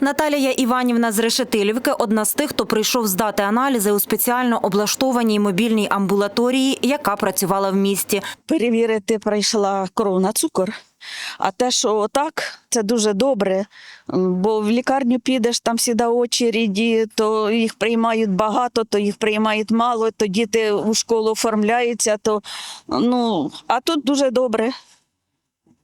Наталія Іванівна з Решетилівки – одна з тих, хто прийшов здати аналізи у спеціально облаштованій мобільній амбулаторії, яка працювала в місті. перевірити прийшла кров на цукор. А те, що отак, це дуже добре, бо в лікарню підеш, там всіда очереді, то їх приймають багато, то їх приймають мало, то діти у школу оформляються, то ну, а тут дуже добре.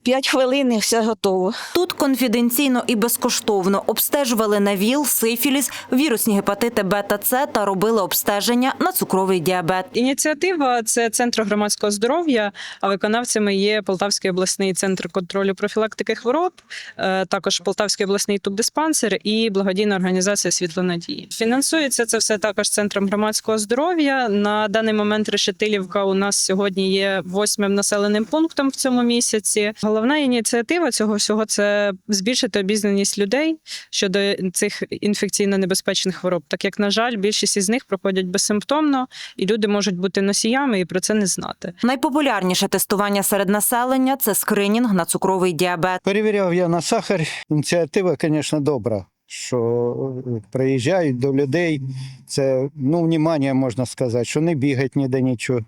П'ять хвилин і все готово. Тут конфіденційно і безкоштовно обстежували на ВІЛ, сифіліс, вірусні гепатити Б та С та робили обстеження на цукровий діабет. Ініціатива це центр громадського здоров'я. А виконавцями є Полтавський обласний центр контролю профілактики хвороб, е, також Полтавський обласний тубдиспансер і благодійна організація Світло надії. Фінансується це все також центром громадського здоров'я. На даний момент Решетилівка у нас сьогодні є восьмим населеним пунктом в цьому місяці. Головна ініціатива цього всього це збільшити обізнаність людей щодо цих інфекційно небезпечних хвороб, так як, на жаль, більшість із них проходять безсимптомно, і люди можуть бути носіями і про це не знати. Найпопулярніше тестування серед населення – це скринінг на цукровий діабет. Перевіряв я на сахар. Ініціатива, звісно, добра. Що е, приїжджають до людей, це ну, внімання, можна сказати, що не бігають ніде нічого,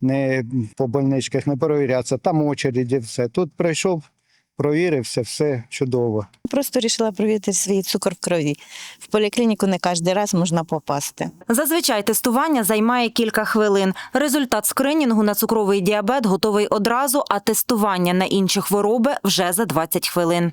не по больничках, не перевірятися, там очереді, все. Тут прийшов, провірився, все чудово. Просто вирішила провірити свій цукор в крові. В поліклініку не кожен раз можна попасти. Зазвичай тестування займає кілька хвилин. Результат скринінгу на цукровий діабет готовий одразу, а тестування на інші хвороби вже за 20 хвилин.